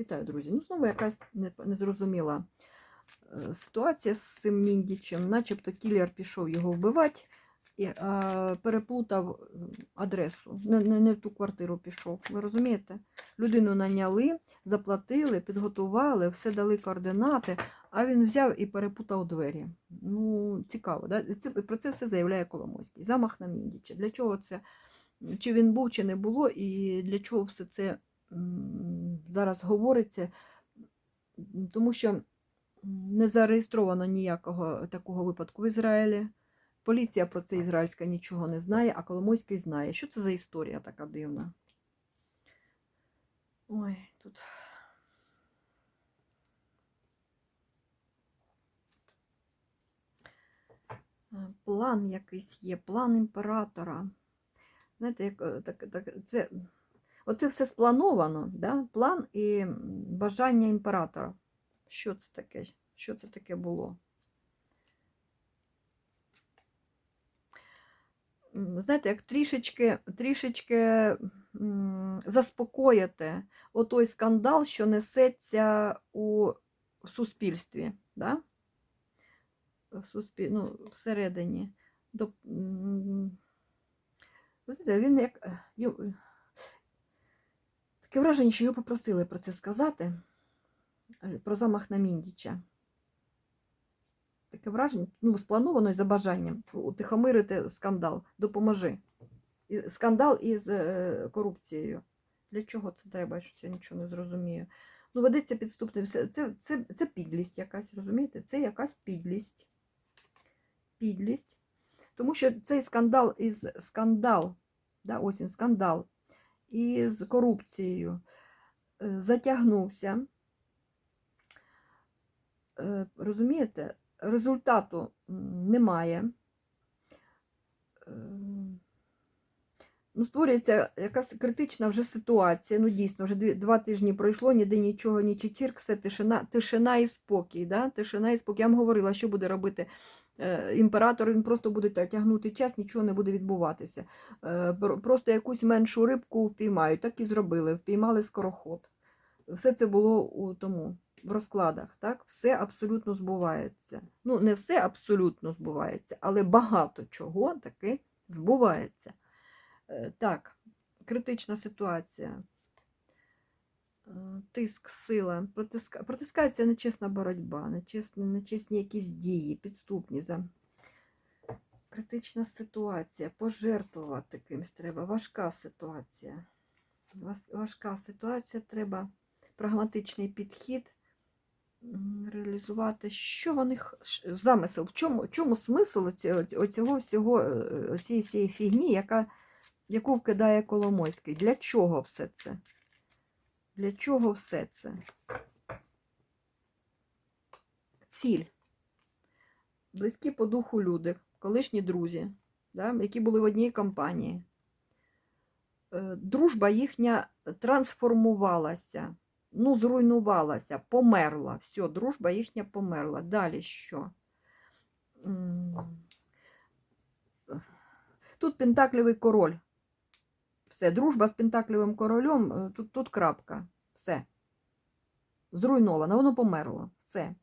Вітаю, друзі. Ну, знову якась незрозуміла е, ситуація з цим Міндічем. Начебто кілер пішов його вбивати, і, а, переплутав е, адресу. Не, не, не в ту квартиру пішов. Ви розумієте? Людину наняли, заплатили, підготували, все дали координати, а він взяв і перепутав двері. Ну, цікаво, да? це, про це все заявляє Коломойський. Замах на Міндіча. Для чого це? Чи він був, чи не було, і для чого все це зараз говориться? Тому що не зареєстровано ніякого такого випадку в Ізраїлі. Поліція про це ізраїльська нічого не знає, а Коломойський знає. Що це за історія така дивна? Ой, тут. Е, План якийсь є, план імператора. Знаєте, як, е, так, так, це, оце все сплановано, да? план і бажання імператора. Що це таке? Що це таке було? Знаєте, як трішечки, трішечки заспокоїти отой скандал, що несеться у суспільстві. Да? В суспіль... ну, всередині. До... Ви знаєте, він як. Таке враження, що його попросили про це сказати, е, про замах на Міндіча. Таке враження, ну, сплановано і за бажанням утихомирити скандал. Допоможи. І- Скандал із е, корупцією. Для чого це треба? Що я нічого не зрозумію. Ну, ведеться підступне. Це, це, це, це підлість якась, розумієте? Це якась підлість. Підлість. Тому що цей скандал із скандал, да, ось він скандал із корупцією е, затягнувся. Е, Розумієте, результату немає. Е, Ну, створюється якась критична вже ситуація. Ну, дійсно, вже два тижні пройшло, ніде нічого, ні чечірк, все тишина, тишина і спокій. Да? Тишина і спокій. Я вам говорила, що буде робити імператор, він просто буде тягнути час, нічого не буде відбуватися. Е, просто якусь меншу рибку впіймають. Так і зробили, впіймали скороход. Все це було у тому, в розкладах. Так? Все абсолютно збувається. Ну, не все абсолютно збувається, але багато чого таки збувається. Е, Так, критична ситуація. Е, Тиск, сила, протиска... протискається нечесна боротьба, нечесні, нечесні якісь дії, підступні. За... Критична ситуація, пожертвувати кимсь треба, важка ситуація. Важка ситуація, треба прагматичний підхід реалізувати. Що вони замисел? В чому, чому смисл оцього всього, е, цієї всієї фігні, яка яку вкидає Коломойський. Для чого все це? Для чого все це? Ціль. Близькі по духу люди, колишні друзі, да, які були в одній компанії. Е, Дружба їхня трансформувалася, ну, зруйнувалася, померла. Все, дружба їхня померла. Далі що? Тут пентаклевий король. Все, дружба з пентаклевим королем, е, тут, тут крапка. Все. Зруйновано, воно померло. Все.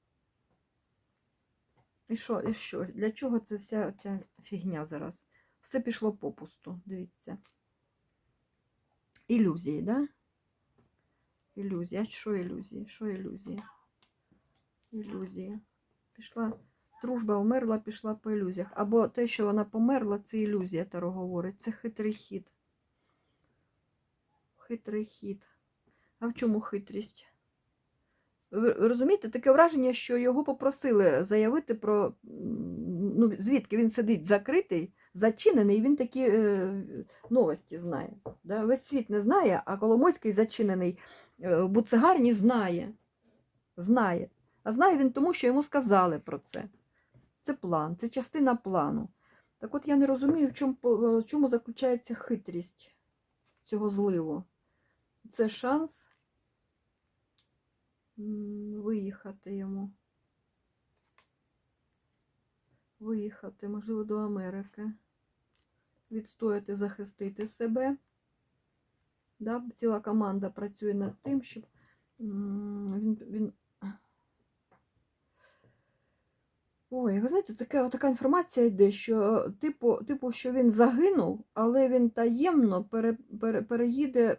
І що, і що? Для чого це вся ця фігня зараз? Все пішло попусту, дивіться. Ілюзії, да? Ілюзії. А що ілюзії? Що ілюзії? Ілюзії. Пішла. Дружба вмерла, пішла по ілюзіях. Або те, що вона померла, це ілюзія, Таро говорить. Це хитрий хід. Хитрий хід. А в чому хитрість? Ви розумієте, таке враження, що його попросили заявити про. Ну, звідки він сидить закритий, зачинений, і він такі е, новості знає. Да? Весь світ не знає, а Коломойський зачинений е, в буцегарні знає. Знає. А знає він тому, що йому сказали про це. Це план, це частина плану. Так от я не розумію, в чому, в чому заключається хитрість цього зливу. Це шанс виїхати йому. Виїхати, можливо, до Америки. Відстояти, захистити себе. Да? Ціла команда працює над тим, щоб Він, він... Ой, ви знаєте, така, така інформація йде, що типу, типу, що він загинув, але він таємно пере, пере, переїде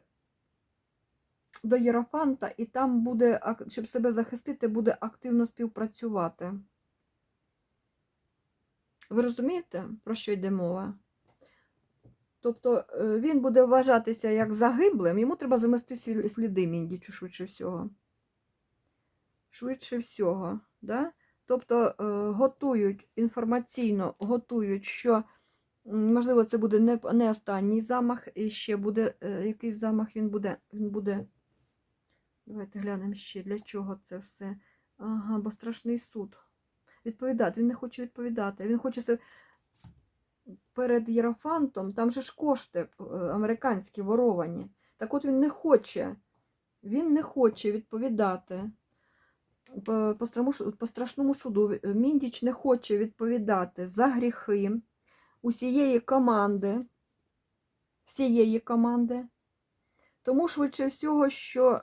до Єрофанта і там буде, щоб себе захистити, буде активно співпрацювати. Ви розумієте, про що йде мова? Тобто е, він буде вважатися як загиблим, йому треба замести сліди Міндічу швидше всього. Швидше всього. Да? Тобто е, готують інформаційно, готують, що, можливо, це буде не, не останній замах, і ще буде е, якийсь замах, він буде, він буде. Давайте глянемо ще, для чого це все. Ага, бо страшний суд. Відповідати. Він не хоче відповідати. Він хоче це перед Єрофантом, там же ж кошти е, американські воровані. Так от він не хоче. Він не хоче відповідати. По, по, страшному суду Міндіч не хоче відповідати за гріхи усієї команди, всієї команди. Тому швидше всього, що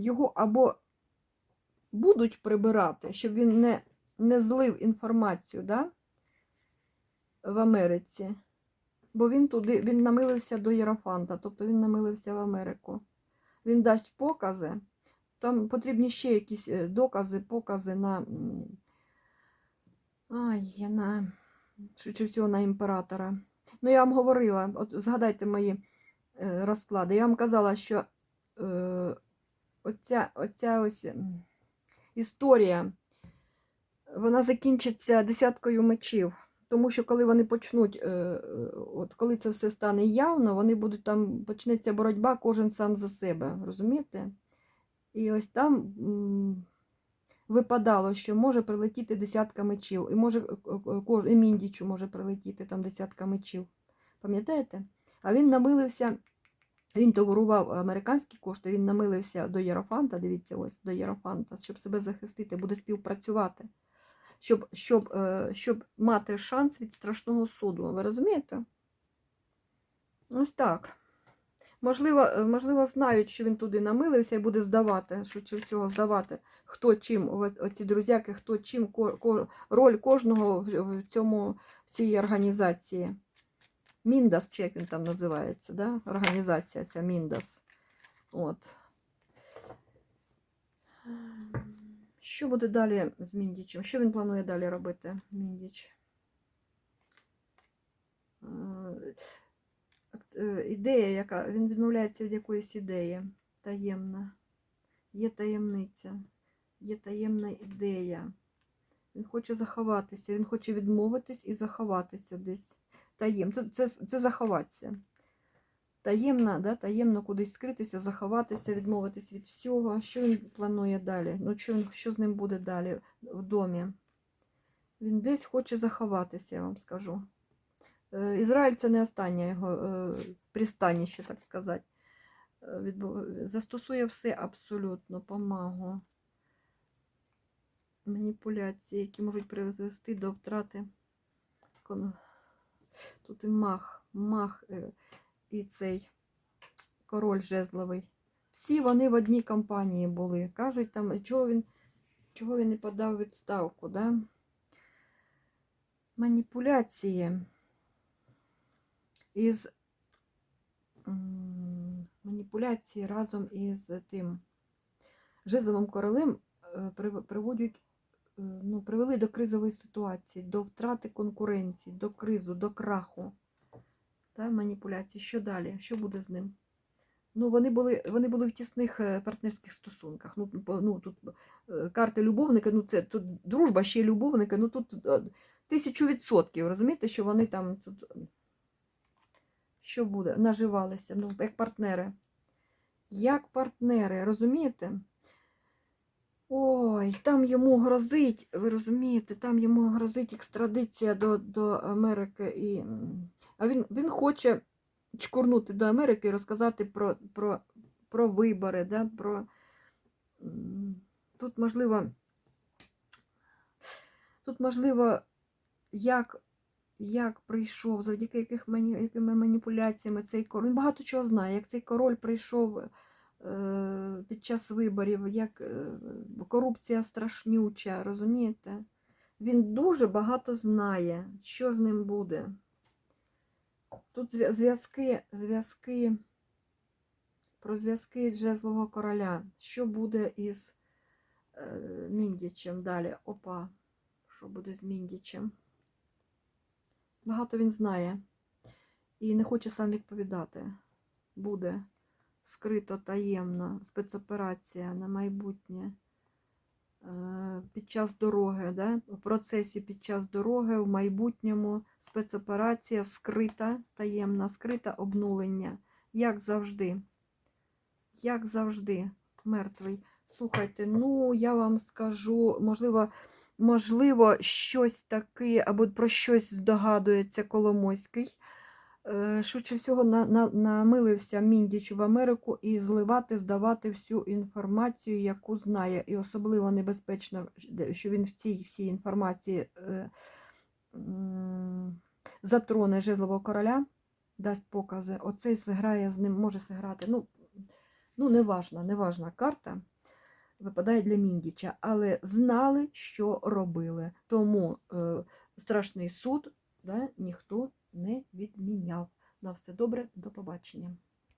його або будуть прибирати, щоб він не, не злив інформацію да, в Америці. Бо він туди, він намилився до Єрофанта, тобто він намилився в Америку. Він дасть покази. Там потрібні ще якісь е, докази, покази на. Ай, на швидше всього на імператора. Ну, я вам говорила, от згадайте мої е, розклади. Я вам казала, що е, оця, оця ось історія, вона закінчиться десяткою мечів. Тому що коли вони почнуть, е, е, от коли це все стане явно, вони будуть там, почнеться боротьба кожен сам за себе. Розумієте? І ось там випадало, що може прилетіти десятка мечів, і може е, і Міндічу може прилетіти там десятка мечів. Пам'ятаєте? А він намилився, він товарував американські кошти, він намилився до Єрофанта, дивіться, ось до Єрофанта, щоб себе захистити, буде співпрацювати, щоб, щоб, е, щоб мати шанс від страшного суду. Ви розумієте? Ось так. Можливо, е, можливо, знають, що він туди намилився і буде здавати, швидше всього, здавати, хто чим, оці друзяки, хто чим, роль кожного в цьому, в цій організації. Міндас, чи як він там називається, да? організація ця Міндас. От. Що буде далі з Міндічем? Що він планує далі робити, Міндіч? Е, е, ідея, яка він відмовляється від якоїсь ідеї таємна. Є таємниця, є таємна ідея. Він хоче заховатися, він хоче відмовитись і заховатися десь. Таєм. Це, це, це заховатися. Таємно, да? таємно кудись скритися, заховатися, відмовитись від всього. Що він планує далі? Ну, що, що з ним буде далі в домі? Він десь хоче заховатися, я вам скажу. Е, Ізраїль це не останнє його е, пристаніще, так сказати. Е, Застосує все абсолютно помагу. Маніпуляції, які можуть призвести до втрати. Тут і мах, мах е, і цей король жезловий. Всі вони в одній компанії були. Кажуть, там, чого він, чого він не подав відставку, да? Маніпуляції із маніпуляції разом із тим жезловим королем е, приводять, ну, привели до кризової ситуації, до втрати конкуренції, до кризу, до краху. Та, маніпуляції. Що далі? Що буде з ним? Ну, вони були, вони були в тісних е, партнерських стосунках. Ну, ну, тут е, карти любовника, ну це тут дружба, ще й любовника, ну тут е, тисячу відсотків. Розумієте, що вони там тут е, що буде? Наживалися, ну, як партнери. Як партнери, розумієте? Ой, там йому грозить, ви розумієте, там йому грозить екстрадиція до, до Америки. І... А він, він хоче чкурнути до Америки і розказати про, про, про вибори, да, про... Тут можливо, тут можливо, як, як прийшов, завдяки яких мані, якими маніпуляціями цей король. Він багато чого знає, як цей король прийшов під час виборів, як е, корупція страшнюча, розумієте? Він дуже багато знає, що з ним буде. Тут зв'язки, зв'язки про зв'язки Жезлового короля. Що буде із е, Міндічем далі? Опа, що буде з Міндічем? Багато він знає і не хоче сам відповідати. Буде скрито таємно спецоперація на майбутнє. Е, Під час дороги, да? у процесі під час дороги в майбутньому спецоперація скрита, таємна, скрита обнулення. Як завжди. Як завжди, мертвий. Слухайте, ну я вам скажу, можливо, можливо, щось таке, або про щось здогадується Коломойський. Е, Швидше всього, на, на, намилився Міндіч в Америку і зливати, здавати всю інформацію, яку знає. І особливо небезпечно, що він в цій всій інформації е, м, затроне Жезлового короля, дасть покази. Оцей зіграє з ним, може зіграти. Ну, ну неважна, неважна карта. Випадає для Міндіча, але знали, що робили. Тому е, страшний суд да, ніхто не відміняв. На все добре, до побачення.